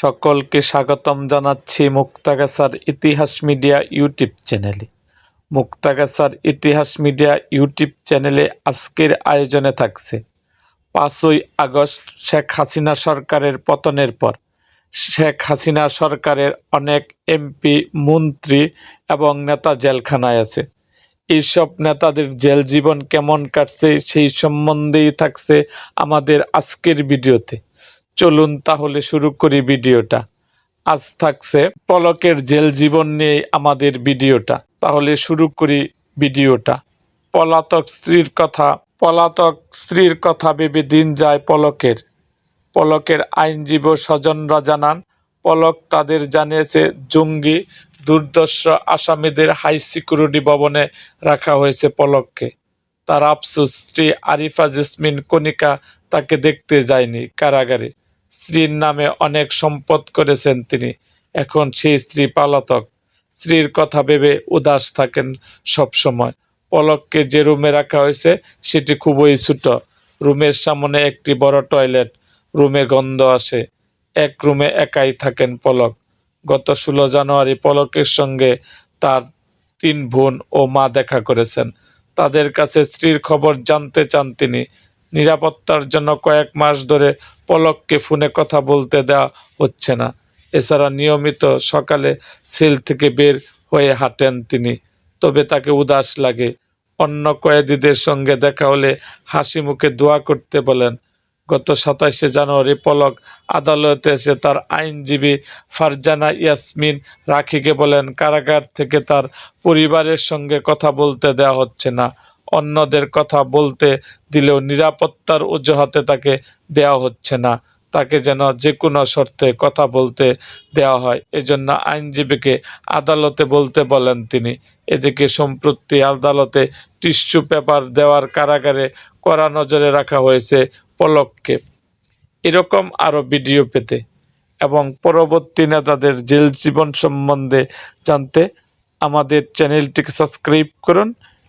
সকলকে স্বাগতম জানাচ্ছি মুক্তাগাছার ইতিহাস মিডিয়া ইউটিউব চ্যানেলে। মুক্তাগাছার ইতিহাস মিডিয়া ইউটিউব চ্যানেলে আজকের আয়োজনে থাকছে পাঁচই আগস্ট শেখ হাসিনা সরকারের পতনের পর। শেখ হাসিনা সরকারের অনেক এমপি, মন্ত্রী এবং নেতা জেলখানায় আছে। এইসব নেতাদের জেল জীবন কেমন কাটছে সেই সম্বন্ধেই থাকছে আমাদের আজকের ভিডিওতে। চলুন তাহলে শুরু করি ভিডিওটা। আজ থাকছে পলকের জেল জীবন নিয়ে আমাদের ভিডিওটা। তাহলে শুরু করি ভিডিওটা। পলাতক স্ত্রীর কথা, পলাতক স্ত্রীর কথা ভেবে দিন যায় পলকের। পলকের আইনজীবী স্বজনরা জানান, পলক তাদের জানিয়েছে, জঙ্গি দুর্দর্শ আসামিদের হাই সিকিউরিটি ভবনে রাখা হয়েছে পলককে। তার আফসোস, স্ত্রী আরিফা জেসমিন কণিকা তাকে দেখতে যায়নি কারাগারে। স্ত্রীর নামে অনেক সম্পদ করেছেন তিনি। এখন সেই স্ত্রী পালাতক। স্ত্রীর কথা ভেবে উদাস থাকেন সব সময় পলককে যে রুমে রাখা হয়েছে, সেটি খুবই ছোট। রুমের সামনে একটি বড় টয়লেট। রুমে গন্ধ আসে। এক রুমে একাই থাকেন পলক। গত ষোলো জানুয়ারি পলকের সঙ্গে তার তিন বোন ও মা দেখা করেছেন। তাদের কাছে স্ত্রীর খবর জানতে চান তিনি। নিরাপত্তার জন্য কয়েক মাস ধরে পলককে ফোনে কথা বলতে দেওয়া হচ্ছে না। এছাড়া নিয়মিত সকালে সেল থেকে বের হয়ে হাঁটেন তিনি, তবে তাকে উদাস লাগে। অন্য কয়েদিদের সঙ্গে দেখা হলে হাসি মুখে দোয়া করতে বলেন, গত সাতাশে জানুয়ারি পলক আদালতে এসে তার আইনজীবী ফারজানা ইয়াসমিন রাখিকে বলেন, কারাগার থেকে তার পরিবারের সঙ্গে কথা বলতে দেওয়া হচ্ছে না। অন্যদের কথা বলতে দিলেও নিরাপত্তার অজুহাতে তাকে দেওয়া হচ্ছে না। তাকে যেন যে কোনো শর্তে কথা বলতে দেওয়া হয়। এজন্য আইনজীবীকে আদালতে বলতে বলেন তিনি। এদিকে সম্প্রতি আদালতে টিস্যু পেপার দেওয়ার কারাগারে কড়া নজরে রাখা হয়েছে পলককে। এরকম আরও ভিডিও পেতে এবং পরবর্তী নেতাদের জেল জীবন সম্বন্ধে জানতে আমাদের চ্যানেলটিকে সাবস্ক্রাইব করুন।